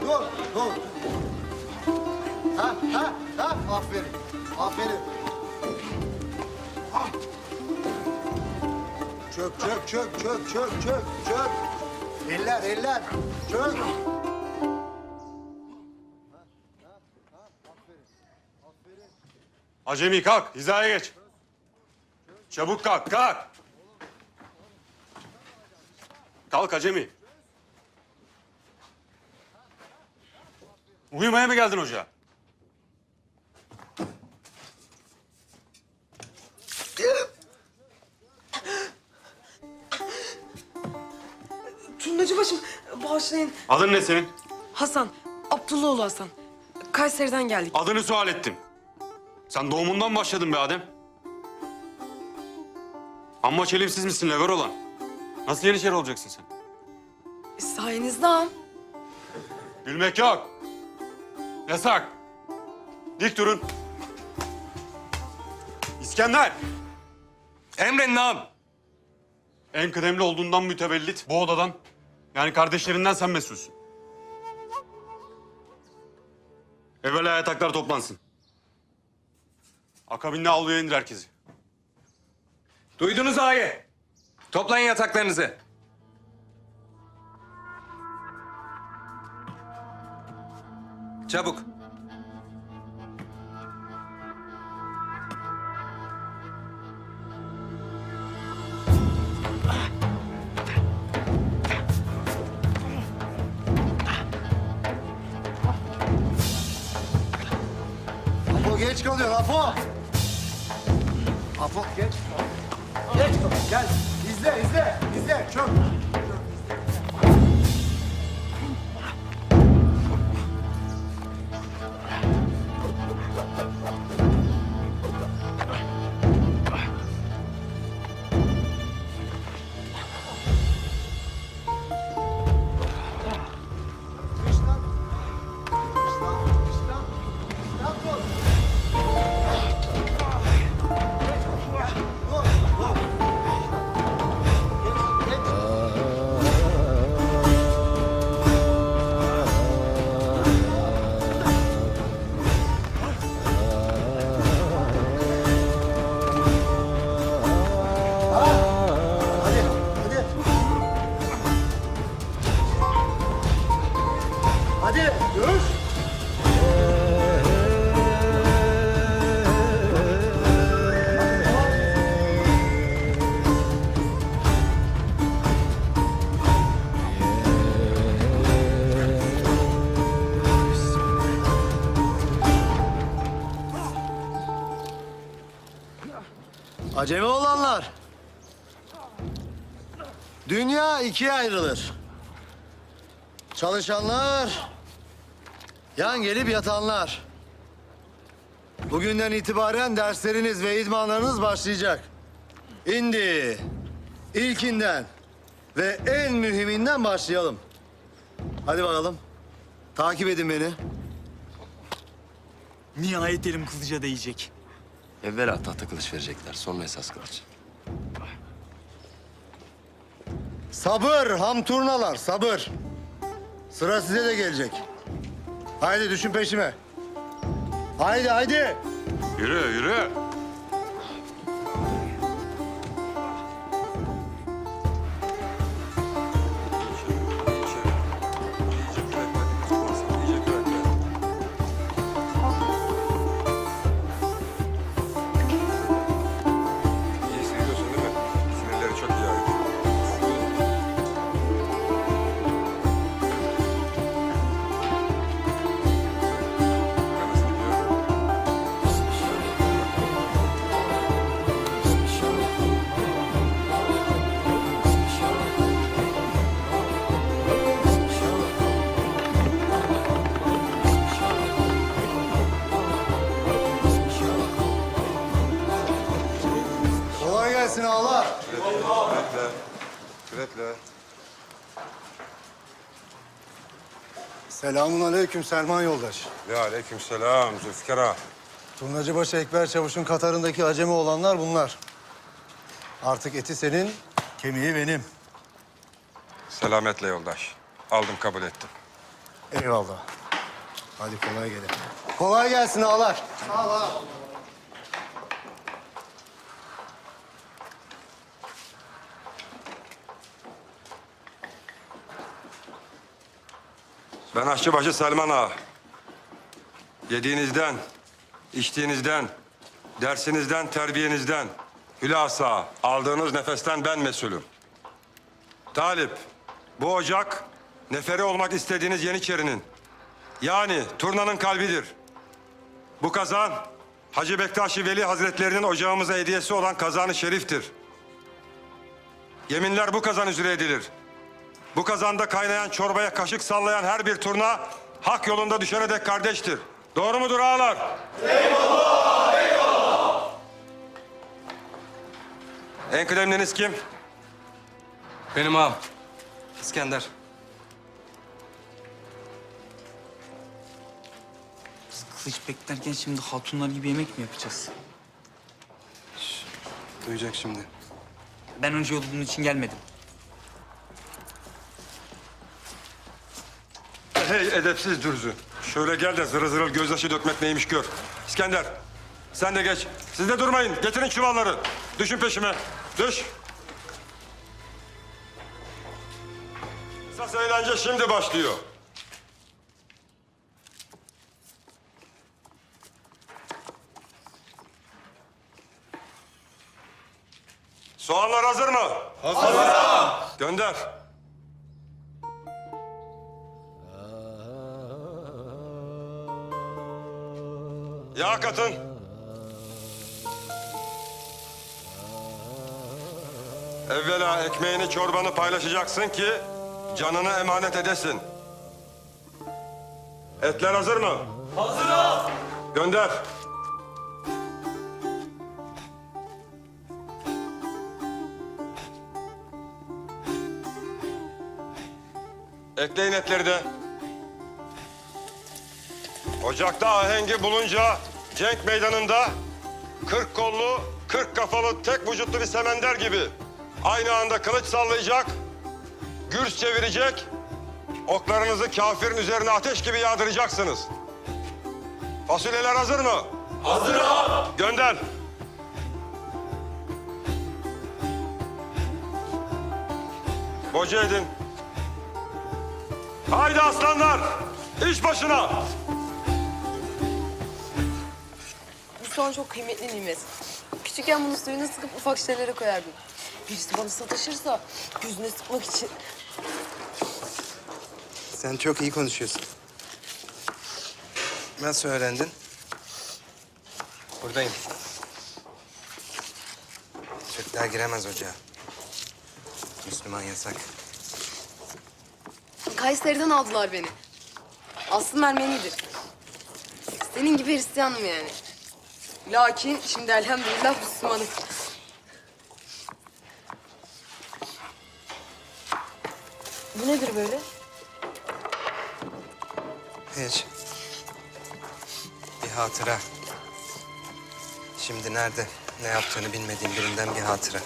dur, dur. Ha, ha, ha, aferin, aferin. Ah. Çök, çök, çök, çök, çök, çök, çök. Eller, eller, çök. Acemi kalk, hizaya geç. Çabuk kalk, kalk. Kalk Acemi. Uyumaya mı geldin hoca? Turnacı başım bağışlayın. Adın ne senin? Hasan, Abdullahoğlu Hasan. Kayseri'den geldik. Adını sual ettim. Sen doğumundan başladın be Adem. Amma çelimsiz misin lever olan? Nasıl yeniçeri olacaksın sen? Sayenizde ağam. Gülmek yok. Yasak. Dik durun. İskender. Emredin ağam. En kıdemli olduğundan mütevellit bu odadan yani kardeşlerinden sen mesulsün. Evvela yataklar toplansın. Akabinde avluya indir herkesi. Duydunuz ağayı. Toplayın yataklarınızı. Çabuk. Apo geç kalıyor, Apo. Apo geç. Geç kalıyor, gel. İzle, izle, izle. Çök. Hadi, görüş. Acemi olanlar. Dünya ikiye ayrılır. Çalışanlar, yan gelip yatanlar. Bugünden itibaren dersleriniz ve idmanlarınız başlayacak. İndi, ilkinden ve en mühiminden başlayalım. Hadi bakalım. Takip edin beni. Nihayet elim kılıca değecek. Evvela tahta kılıç verecekler, sonra esas kılıç. Sabır hamturnalar, sabır. Sıra size de gelecek. Haydi düşün peşime. Haydi, haydi. Yürü, yürü. Selamun aleyküm Selman yoldaş. Ve aleyküm selam Zülfikar ağa. Turnacıbaşı Ekber Çavuş'un Katar'ındaki acemi olanlar bunlar. Artık eti senin, kemiği benim. Selametle yoldaş. Aldım kabul ettim. Eyvallah. Hadi kolay gelin. Kolay gelsin ağalar. Sağ ol ağa. Ben aşçıbaşı Selman Ağa. Yediğinizden, içtiğinizden, dersinizden, terbiyenizden, hülasa aldığınız nefesten ben mesulüm. Talip, bu ocak neferi olmak istediğiniz Yeniçeri'nin, yani turnanın kalbidir. Bu kazan, Hacı Bektaşi Veli Hazretlerinin ocağımıza hediyesi olan kazanı şeriftir. Yeminler bu kazan üzere edilir. Bu kazanda kaynayan çorbaya kaşık sallayan her bir turna hak yolunda düşene dek kardeştir. Doğru mudur ağalar? Eyvallah, eyvallah. En kıdemliniz kim? Benim ağam. İskender. Biz kılıç beklerken şimdi hatunlar gibi yemek mi yapacağız? Duyacak şimdi. Ben önce yolu bunun için gelmedim. Hey edepsiz dürzü. Şöyle gel de zırıl zırıl gözyaşı dökmek neymiş gör. İskender, sen de geç. Siz de durmayın. Getirin çuvalları. Düşün peşime. Düş. Esas eğlence şimdi başlıyor. Soğanlar hazır mı? Hazır. Gönder. Yağ katın. Evvela ekmeğini çorbanı paylaşacaksın ki canını emanet edesin. Etler hazır mı? Hazır Gönder. Ekleyin etleri de. Ocakta ahengi bulunca cenk meydanında kırk kollu, kırk kafalı tek vücutlu bir semender gibi aynı anda kılıç sallayacak, gürs çevirecek, oklarınızı kafirin üzerine ateş gibi yağdıracaksınız. Fasulyeler hazır mı? Hazır Gönder. Boca edin. Haydi aslanlar, iş başına. Soğan çok kıymetli nimet. Küçükken bunu suyuna sıkıp ufak şeylere koyardım. Birisi bana sataşırsa yüzüne sıkmak için. Sen çok iyi konuşuyorsun. Nasıl öğrendin? Buradayım. Türkler giremez ocağa. Müslüman yasak. Kayseri'den aldılar beni. Aslım Ermenidir. Senin gibi Hristiyanım yani. Lakin şimdi elhamdülillah Müslümanım. Bu nedir böyle? Hiç. Bir hatıra. Şimdi nerede, ne yaptığını bilmediğim birinden bir hatıra.